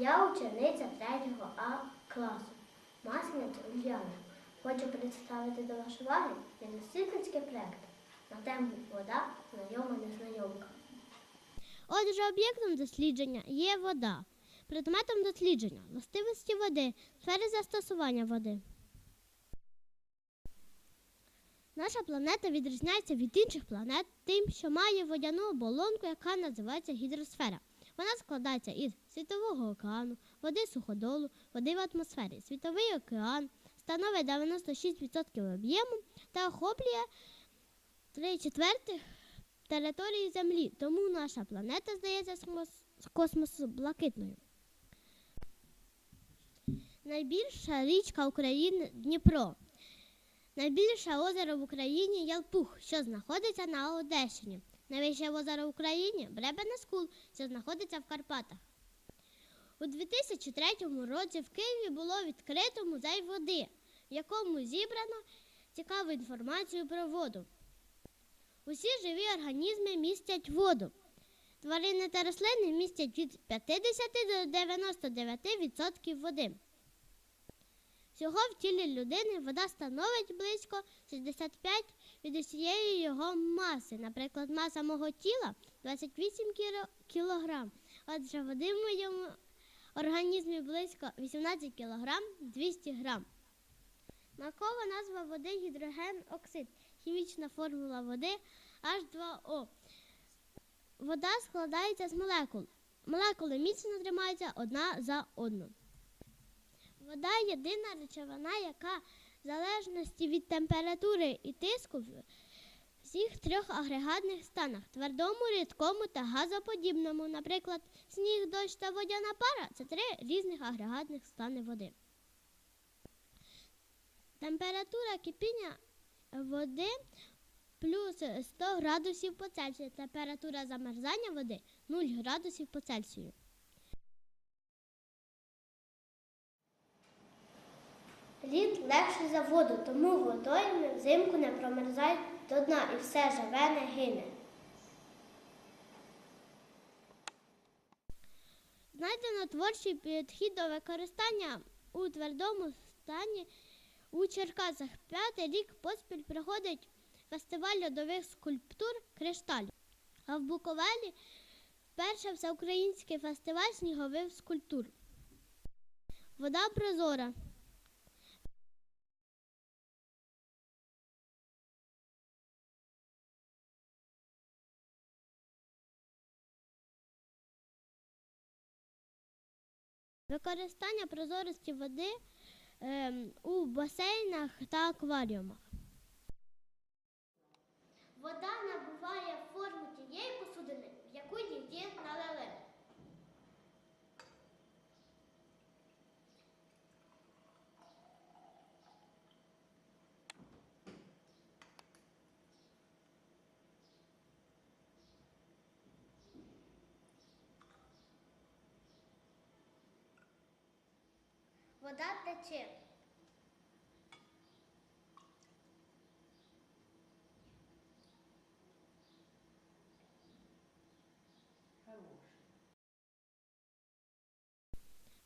Я учениця 3 А класу. Масленець Ульяна. Хочу представити до вашої уваги дослідницький проект на тему вода, знайома незнайомка. Отже, об'єктом дослідження є вода. Предметом дослідження властивості води, сфери застосування води. Наша планета відрізняється від інших планет тим, що має водяну оболонку, яка називається гідросфера. Вона складається із світового океану, води суходолу, води в атмосфері. Світовий океан становить 96% об'єму та охоплює 3 четвертих території Землі, тому наша планета здається з космосу блакитною. Найбільша річка України Дніпро. Найбільше озеро в Україні Ялпух, що знаходиться на Одещині. Найвище озеро в Україні Бребене Скул, що знаходиться в Карпатах. У 2003 році в Києві було відкрито музей води, в якому зібрано цікаву інформацію про воду. Усі живі організми містять воду. Тварини та рослини містять від 50 до 99% води. Всього в тілі людини вода становить близько 65 від усієї його маси. Наприклад, маса мого тіла 28 кілограм. Отже, води в моєму організмі близько 18 кілограм 200 грам. Наукова назва води гідроген оксид. Хімічна формула води H2O. Вода складається з молекул. Молекули міцно тримаються одна за одну. Вода єдина речовина, яка в залежності від температури і тиску в всіх трьох агрегатних станах твердому, рідкому та газоподібному. Наприклад, сніг, дощ та водяна пара це три різних агрегатних стани води. Температура кипіння води плюс 100 градусів по Цельсію. Температура замерзання води 0 градусів по Цельсію. Легший за воду, тому водойми взимку не промерзають до дна і все живе не гине. Знайдено творчий підхід до використання у твердому стані у Черкасах. П'ятий рік поспіль проходить фестиваль льодових скульптур Кришталь. А в Буковелі перший всеукраїнський фестиваль снігових скульптур. Вода прозора. Використання прозорості води ем, у басейнах та акваріумах. Вода набуває форму тієї посудини, в яку її налили. Вода тече.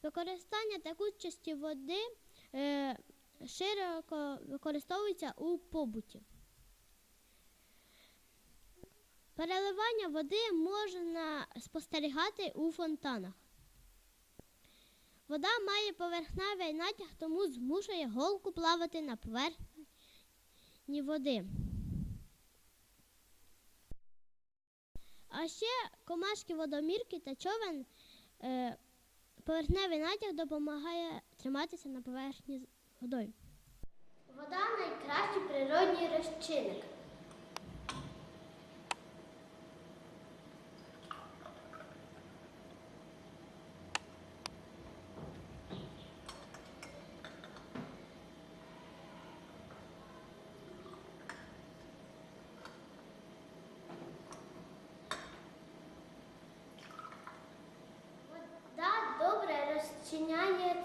Використання текучості води е, широко використовується у побуті. Переливання води можна спостерігати у фонтанах. Вода має поверхневий натяг, тому змушує голку плавати на поверхні води. А ще комашки водомірки та човен е, поверхневий натяг допомагає триматися на поверхні водою. Вода найкращий природній розчинник.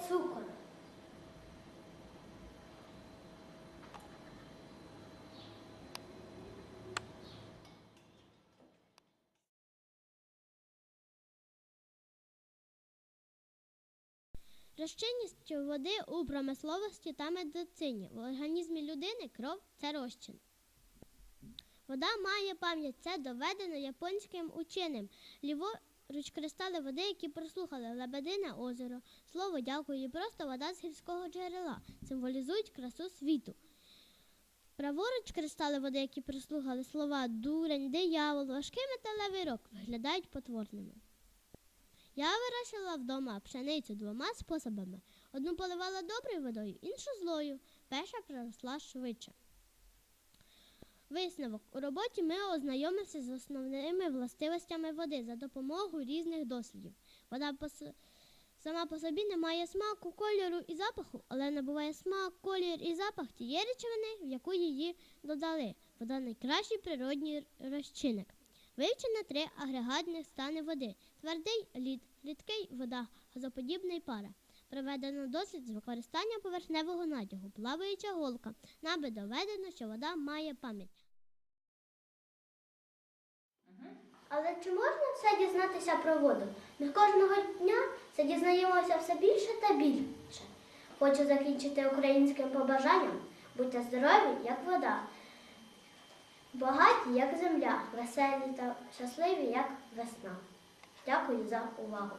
Цукор. Розчинність води у промисловості та медицині. В організмі людини кров це розчин. Вода має пам'ять. Це доведено японським ученим. Ліворуч кристали води, які прослухали Лебедине озеро. Слово дякую і просто вода з гірського джерела. Символізують красу світу. Праворуч кристали води, які прослухали слова дурень, диявол, важкий металевий рок, виглядають потворними. Я вирощувала вдома пшеницю двома способами. Одну поливала доброю водою, іншу злою. Перша проросла швидше. Висновок. У роботі ми ознайомилися з основними властивостями води за допомогою різних дослідів. Вода по с- сама по собі не має смаку, кольору і запаху, але набуває смак, колір і запах тієї речовини, в яку її додали. Вода найкращий природній розчинник. Вивчено три агрегатних стани води: твердий лід, рідкий вода, газоподібний пара. Проведено дослід з використання поверхневого натягу, плаваюча голка. Наби доведено, що вода має пам'ять. Але чи можна все дізнатися про воду? Ми кожного дня це дізнаємося все більше та більше. Хочу закінчити українським побажанням. Будьте здорові, як вода, багаті, як земля, веселі та щасливі, як весна. Дякую за увагу.